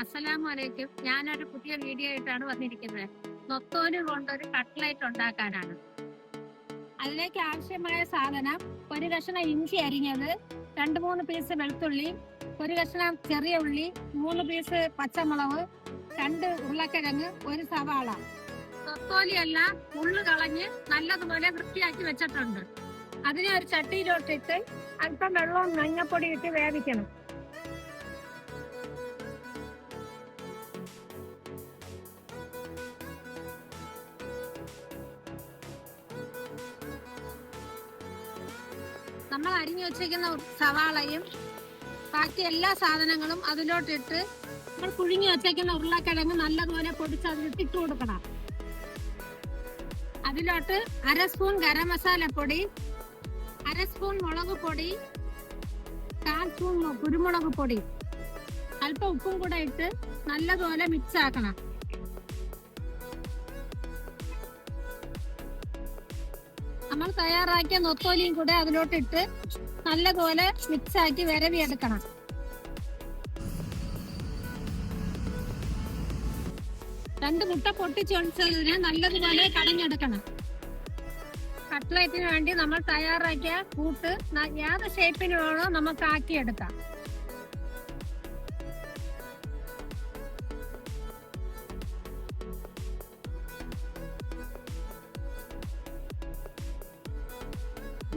അസ്സലാമു അലൈക്കും ഞാനൊരു പുതിയ വീഡിയോ ആയിട്ടാണ് വന്നിരിക്കുന്നത്. നൊത്തോന് കൊണ്ടൊരു കട്ട്ലൈറ്റ് ഉണ്ടാക്കാനാണ്. അതിലേക്ക് ആവശ്യമായ സാധനം ഒരു കഷ്ണം ഇഞ്ചി അരിഞ്ഞത് രണ്ട് മൂന്ന് പീസ് വെളുത്തുള്ളി ഒരു കഷ്ണം ചെറിയ ഉള്ളി മൂന്ന് പീസ് പച്ചമുളക് രണ്ട് ഉരുളക്കിഴങ്ങ് ഒരു സവാള. നൊത്തോലിയെല്ലാം ഉള്ളു കളഞ്ഞ് നല്ലതുപോലെ വൃത്തിയാക്കി വെച്ചിട്ടുണ്ട്. അതിനെ ഒരു ചട്ടിയിലോട്ടിട്ട് അല്പം വെള്ളവും മഞ്ഞപ്പൊടി ഇട്ട് വേവിക്കണം. നമ്മൾ അരിഞ്ഞു വെച്ചിരിക്കുന്ന സവാളയും ബാക്കി എല്ലാ സാധനങ്ങളും അതിലോട്ടിട്ട് നമ്മൾ പുഴുങ്ങി വെച്ചേക്കുന്ന ഉരുളക്കിഴങ്ങ് നല്ലതുപോലെ പൊടിച്ച് അതിലിട്ട് ഇട്ട് കൊടുക്കണം. അതിലോട്ട് അര സ്പൂൺ ഗരം മസാലപ്പൊടി പൊടി അര സ്പൂൺ മുളക് പൊടി കാൽ സ്പൂൺ കുരുമുളക് പൊടി. അല്പം ഉപ്പും കൂടെ ഇട്ട് നല്ലതുപോലെ മിക്സ് ആക്കണം. നമ്മൾ തയ്യാറാക്കിയ നൊത്തോലിയും കൂടെ അതിലോട്ടിട്ട് നല്ലപോലെ നല്ലതുപോലെ മിക്സ് ആക്കി വിരവിയെടുക്കണം. രണ്ട് മുട്ട പൊട്ടിച്ചൊളിച്ചതിനെ നല്ലതുപോലെ കടഞ്ഞെടുക്കണം. കട്ട്ലേറ്റിന് വേണ്ടി നമ്മൾ തയ്യാറാക്കിയ കൂട്ട് ഏത് ഷേപ്പിന് വേണോ നമുക്ക് ആക്കിയെടുക്കാം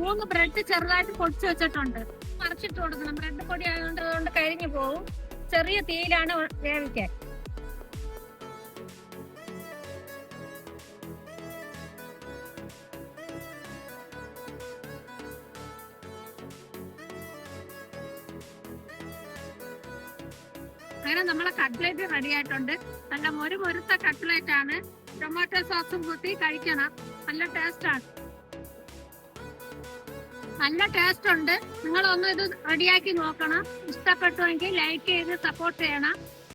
മൂന്ന് ബ്രെഡ് ചെറുതായിട്ട് പൊടിച്ചു വെച്ചിട്ടുണ്ട്. മറിച്ചിട്ട് കൊടുക്കണം. ബ്രെഡ് പൊടി ആയതുകൊണ്ട് അതുകൊണ്ട് കരിഞ്ഞു പോകും. ചെറിയ തീയിലാണ് വേവിക്കാൻ. അങ്ങനെ നമ്മളെ കട്ട്ലേറ്റ് റെഡി ആയിട്ടുണ്ട്. നല്ല മൊരു മൊരുത്ത കട്ട്ലേറ്റ് ആണ് ടൊമാറ്റോ സോസും കൂട്ടി കഴിക്കണം. നല്ല ടേസ്റ്റ് ആണ്. നല്ല ടേസ്റ്റ് ഉണ്ട്. നിങ്ങൾ ഒന്ന് ഇത് റെഡിയാക്കി നോക്കണം. ഇഷ്ടപ്പെട്ടുവെങ്കിൽ ലൈക്ക് ചെയ്ത് സപ്പോർട്ട് ചെയ്യണം.